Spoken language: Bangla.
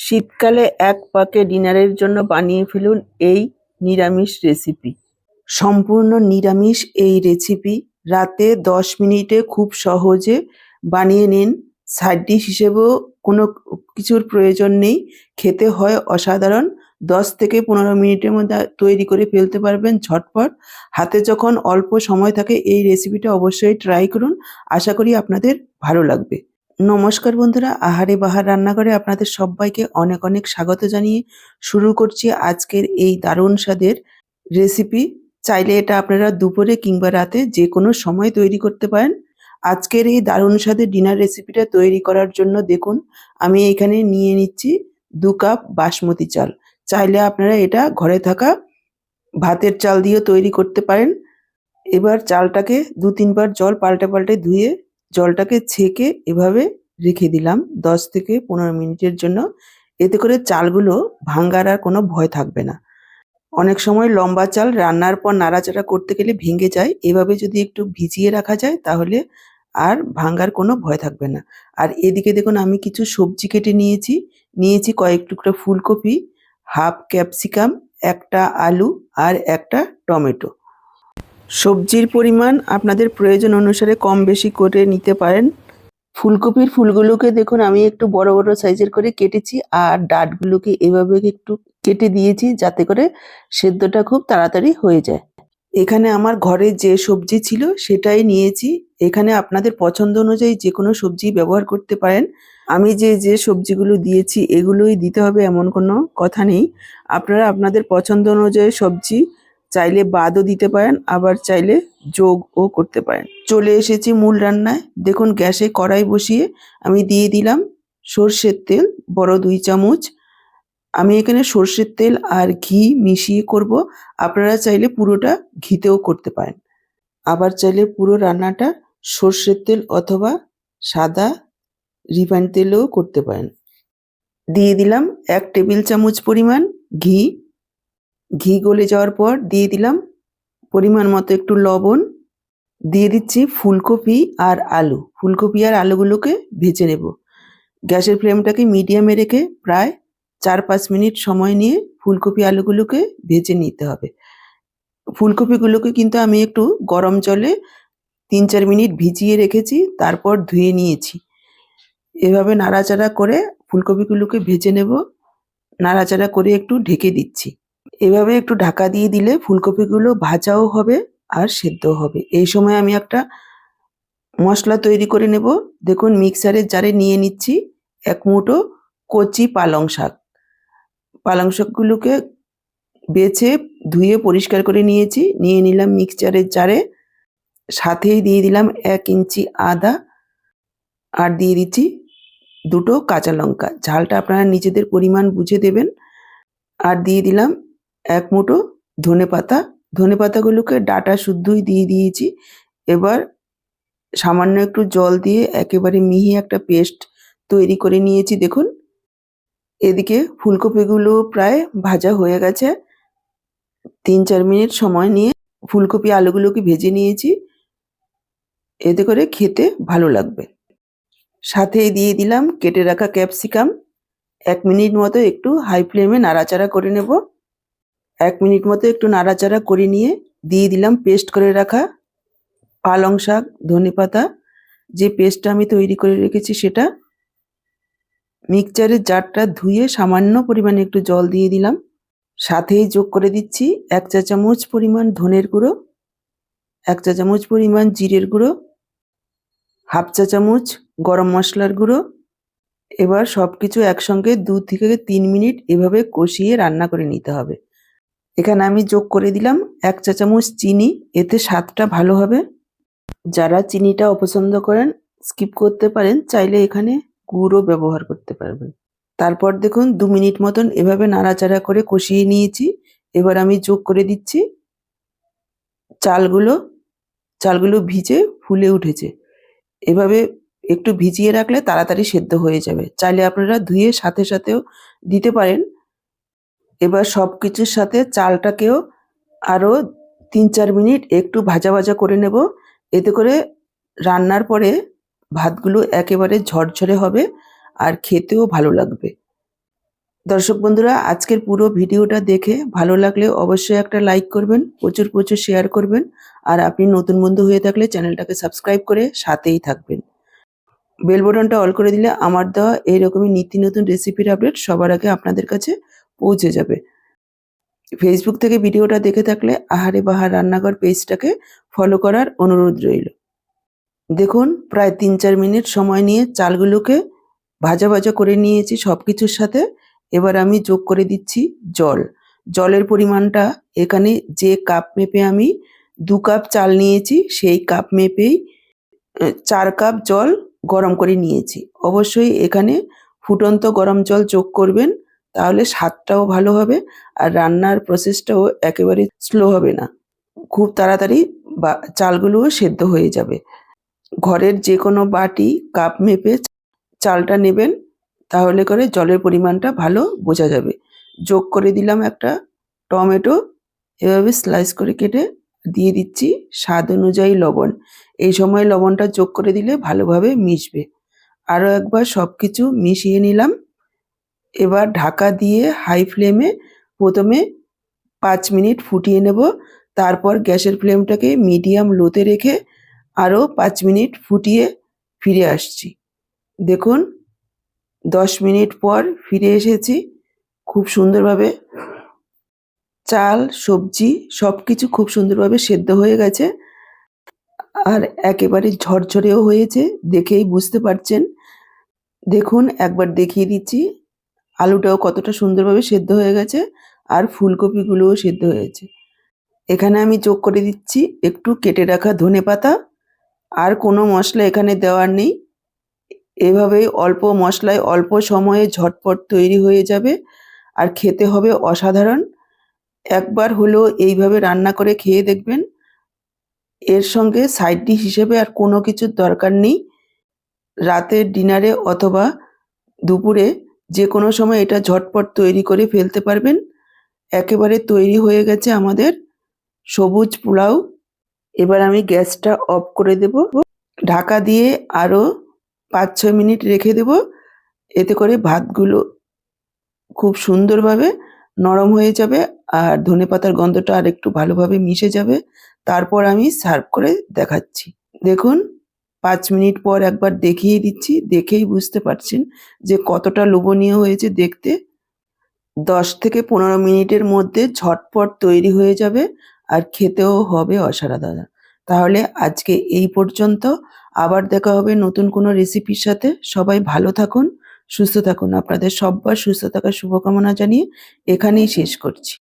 শীতকালে এক পাকে ডিনারের জন্য বানিয়ে ফেলুন এই নিরামিষ রেসিপি। সম্পূর্ণ নিরামিষ এই রেসিপি রাতে দশ মিনিটে খুব সহজে বানিয়ে নিন। সাইড ডিশ হিসেবেও কোনো কিছুর প্রয়োজন নেই। খেতে হয় অসাধারণ। দশ থেকে পনেরো মিনিটের মধ্যে তৈরি করে ফেলতে পারবেন ঝটপট। হাতে যখন অল্প সময় থাকে এই রেসিপিটা অবশ্যই ট্রাই করুন। আশা করি আপনাদের ভালো লাগবে। নমস্কার বন্ধুরা, আহারে বাহার রান্নাঘরে আপনাদের সবাইকে অনেক অনেক স্বাগত জানিয়ে শুরু করছি আজকের এই দারুণ স্বাদের রেসিপি চাইলে এটা আপনারা দুপুরে কিংবা রাতে যে কোনো সময় তৈরি করতে পারেন। আজকের এই দারুণ স্বাদের ডিনার রেসিপিটা তৈরি করার জন্য দেখুন, আমি এখানে নিয়ে নিচ্ছি দু কাপ বাসমতি চাল। চাইলে আপনারা এটা ঘরে থাকা ভাতের চাল দিয়েও তৈরি করতে পারেন। এবার চালটাকে দু তিনবার জল পাল্টে পাল্টে ধুয়ে জলটাকে ছেঁকে এভাবে রেখে দিলাম দশ থেকে পনেরো মিনিটের জন্য। এতে করে চালগুলো ভাঙ্গার আর কোনো ভয় থাকবে না। অনেক সময় লম্বা চাল রান্নার পর নাড়াচাড়া করতে গেলে ভেঙে যায়। এভাবে যদি একটু ভিজিয়ে রাখা যায় তাহলে আর ভাঙ্গার কোনো ভয় থাকবে না। আর এদিকে দেখুন আমি কিছু সবজি কেটে নিয়েছি। নিয়েছি কয়েক টুকরো ফুলকপি, হাফ ক্যাপসিকাম, একটা আলু আর একটা টমেটো। সবজির পরিমাণ আপনাদের প্রয়োজন অনুসারে কম বেশি করে নিতে পারেন। ফুলকপির ফুলগুলোকে দেখুন, আমি একটু বড় বড় সাইজের করে কেটেছি আর ডাটগুলোকে এভাবে একটু কেটে দিয়েছি যাতে করে সেদ্ধটা খুব তাড়াতাড়ি হয়ে যায়। এখানে আমার ঘরে যে সবজি ছিল সেটাই নিয়েছি। এখানে আপনাদের পছন্দ অনুযায়ী যে কোনো সবজি ব্যবহার করতে পারেন। আমি যে যে সবজিগুলো দিয়েছি এগুলোই দিতে হবে এমন কোনো কথা নেই। আপনারা আপনাদের পছন্দ অনুযায়ী সবজি চাইলে বাদও দিতে পারেন, আবার চাইলে যোগও করতে পারেন। চলে এসেছি মূল রান্নায়। দেখুন, গ্যাসে কড়াই বসিয়ে আমি দিয়ে দিলাম সর্ষের তেল, বড় দুই চামচ। আমি এখানে সর্ষের তেল আর ঘি মিশিয়ে করব। আপনারা চাইলে পুরোটা ঘিতেও করতে পারেন। আবার চাইলে পুরো রান্নাটা সর্ষের তেল অথবা সাদা রিফাইন তেলেও করতে পারেন। দিয়ে দিলাম এক টেবিল চামচ পরিমাণ ঘি। ঘি গলে যাওয়ার পর দিয়ে দিলাম পরিমাণ মতো একটু লবণ। দিয়ে দিচ্ছি ফুলকপি আর আলু। ফুলকপি আর আলুগুলোকে ভেজে নেব। গ্যাসের ফ্লেমটাকে মিডিয়ামে রেখে প্রায় চার পাঁচ মিনিট সময় নিয়ে ফুলকপি আলুগুলোকে ভেজে নিতে হবে। ফুলকপিগুলোকে কিন্তু আমি একটু গরম জলে তিন চার মিনিট ভিজিয়ে রেখেছি, তারপর ধুয়ে নিয়েছি। এভাবে নাড়াচাড়া করে ফুলকপিগুলোকে ভেজে নেব। নাড়াচাড়া করে একটু ঢেকে দিচ্ছি। এভাবে একটু ঢাকা দিয়ে দিলে ফুলকপিগুলো ভাজাও হবে আর সেদ্ধও হবে। এই সময় আমি একটা মশলা তৈরি করে নেব। দেখুন, মিক্সারের জারে নিয়ে নিচ্ছি এক মুঠো কচি পালং শাক। পালং শাকগুলোকে বেছে ধুয়ে পরিষ্কার করে নিয়েছি। নিয়ে নিলাম মিক্সচারের জারে। সাথেই দিয়ে দিলাম এক ইঞ্চি আদা আর দিয়ে দিচ্ছি দুটো কাঁচা লঙ্কা। ঝালটা আপনারা নিজেদের পরিমাণ বুঝে দেবেন। আর দিয়ে দিলাম এক মুঠো ধনে পাতা। ধনে পাতাগুলোকে ডাটা শুদ্ধই দিয়ে দিয়েছি। এবার সামান্য একটু জল দিয়ে একেবারে মিহি একটা পেস্ট তৈরি করে নিয়েছি, দেখুন। এদিকে ফুলকপিগুলো প্রায় ভাজা হয়ে গেছে। তিন চার মিনিট সময় নিয়ে ফুলকপি আলুগুলোকে ভেজে নিয়েছি। এতে করে খেতে ভালো লাগবে। সাথেই দিয়ে দিলাম কেটে রাখা ক্যাপসিকাম। এক মিনিট মতো একটু হাই ফ্লেমে নাড়াচাড়া করে নেব। এক মিনিট মতো একটু নাড়াচাড়া করে নিয়ে দিয়ে দিলাম পেস্ট করে রাখা পালং শাক, ধনে পাতা। যে পেস্টটা আমি তৈরি করে রেখেছি সেটা মিক্সচারের জারটা ধুয়ে সামান্য পরিমাণে একটু জল দিয়ে দিলাম। সাথেই যোগ করে দিচ্ছি এক চা চামচ পরিমাণ ধনের গুঁড়ো, এক চা চামচ পরিমাণ জিরের গুঁড়ো, হাফ চা চামচ গরম মশলার গুঁড়ো। এবার সব কিছু একসঙ্গে দু থেকে তিন মিনিট এভাবে কষিয়ে রান্না করে নিতে হবে। এখানে আমি যোগ করে দিলাম এক চা চামচ চিনি, এতে স্বাদটা ভালো হবে। যারা চিনিটা অপছন্দ করেন, স্কিপ করতে পারেন, চাইলে এখানে গুঁড়ো ব্যবহার করতে পারবেন। তারপর দেখুন, দু মিনিট মতন এভাবে নাড়াচাড়া করে কষিয়ে নিয়েছি। এবার আমি যোগ করে দিচ্ছি। চালগুলো চালগুলো ভিজে ফুলে উঠেছে। এভাবে একটু ভিজিয়ে রাখলে তাড়াতাড়ি সেদ্ধ হয়ে যাবে। চাইলে আপনারা ধুয়ে সাথে সাথেও দিতে পারেন। এবার সব কিছুর সাথে চালটাকেও আরও তিন চার মিনিট একটু ভাজা ভাজা করে নেব। এতে করে রান্নার পরে ভাতগুলো একেবারে ঝরঝরে হবে আর খেতেও ভালো লাগবে। দর্শক বন্ধুরা, আজকের পুরো ভিডিওটা দেখে ভালো লাগলে অবশ্যই একটা লাইক করবেন, প্রচুর প্রচুর শেয়ার করবেন, আর আপনি নতুন বন্ধু হয়ে থাকলে চ্যানেলটাকে সাবস্ক্রাইব করে সাথেই থাকবেন। বেল বটনটা অল করে দিলে আমার দেওয়া এইরকমই নিত্য নতুন রেসিপির আপডেট সবার আগে আপনাদের কাছে পৌঁছে যাবে। ফেসবুক থেকে ভিডিওটা দেখে থাকলে আহারে বাহার রান্নাঘর পেজটাকে ফলো করার অনুরোধ রইল। দেখুন, প্রায় তিন চার মিনিট সময় নিয়ে চালগুলোকে ভাজা ভাজা করে নিয়েছি সব কিছুর সাথে। এবার আমি যোগ করে দিচ্ছি জল। জলের পরিমাণটা এখানে যে কাপ মেপে আমি দু কাপ চাল নিয়েছি, সেই কাপ মেপেই চার কাপ জল গরম করে নিয়েছি। অবশ্যই এখানে ফুটন্ত গরম জল যোগ করবেন। তাহলে স্বাদটাও ভালো হবে আর রান্নার প্রসেসটাও একেবারে স্লো হবে না। খুব তাড়াতাড়ি বা চালগুলোও সেদ্ধ হয়ে যাবে। ঘরের যে কোনো বাটি কাপ মেপে চালটা নেবেন, তাহলে করে জলের পরিমাণটা ভালো বোঝা যাবে। যোগ করে দিলাম একটা টমেটো, এভাবে স্লাইস করে কেটে দিয়ে দিচ্ছি স্বাদ অনুযায়ী লবণ। এই সময় লবণটা যোগ করে দিলে ভালোভাবে মিশবে। আরও একবার সব কিছু মিশিয়ে নিলাম। এবার ঢাকা দিয়ে হাই ফ্লেমে প্রথমে পাঁচ মিনিট ফুটিয়ে নেব। তারপর গ্যাসের ফ্লেমটাকে মিডিয়াম লোতে রেখে আরও পাঁচ মিনিট ফুটিয়ে ফিরে আসছি। দেখুন, দশ মিনিট পর ফিরে এসেছি। খুব সুন্দরভাবে চাল, সবজি সব কিছু খুব সুন্দরভাবে সেদ্ধ হয়ে গেছে। আর একেবারে ঝরঝরেও হয়েছে, দেখেই বুঝতে পারছেন। দেখুন, একবার দেখিয়ে দিচ্ছি। আলুটাও কতটা সুন্দরভাবে সেদ্ধ হয়ে গেছে আর ফুলকপিগুলোও সেদ্ধ হয়েছে। এখানে আমি যোগ করে দিচ্ছি, একটু কেটে রাখা ধনে পাতা আর কোনো মশলা এখানে দেওয়ার নেই। এভাবেই অল্প মশলায় অল্প সময়ে ঝটপট তৈরি হয়ে যাবে আর খেতে হবে অসাধারণ। একবার হলেও এইভাবে রান্না করে খেয়ে দেখবেন। এর সঙ্গে সাইড ডিশ হিসেবে আর কোনো কিছুর দরকার নেই। রাতের ডিনারে অথবা দুপুরে যে কোনো সময় এটা ঝটপট তৈরি করে ফেলতে পারবেন। একেবারে তৈরি হয়ে গেছে আমাদের সবুজ পোলাও। এবার আমি গ্যাসটা অফ করে দেব। ঢাকা দিয়ে আরও পাঁচ ছয় মিনিট রেখে দেব। এতে করে ভাতগুলো খুব সুন্দরভাবে নরম হয়ে যাবে আর ধনেপাতার গন্ধটা আর একটু ভালোভাবে মিশে যাবে। তারপর আমি সার্ভ করে দেখাচ্ছি। দেখুন পাঁচ মিনিট পর একবার দেখিয়ে দিচ্ছি, দেখেই বুঝতে পারছেন যে কতটা লোভনীয় হয়েছে দেখতে। দশ থেকে পনেরো মিনিটের মধ্যে ঝটপট তৈরি হয়ে যাবে আর খেতেও হবে অসাধারণ তাহলে আজকে এই পর্যন্ত। আবার দেখা হবে নতুন কোনো রেসিপির সাথে। সবাই ভালো থাকুন, সুস্থ থাকুন। আপনাদের সব্বার সুস্থ থাকার শুভকামনা জানিয়ে এখানেই শেষ করছি।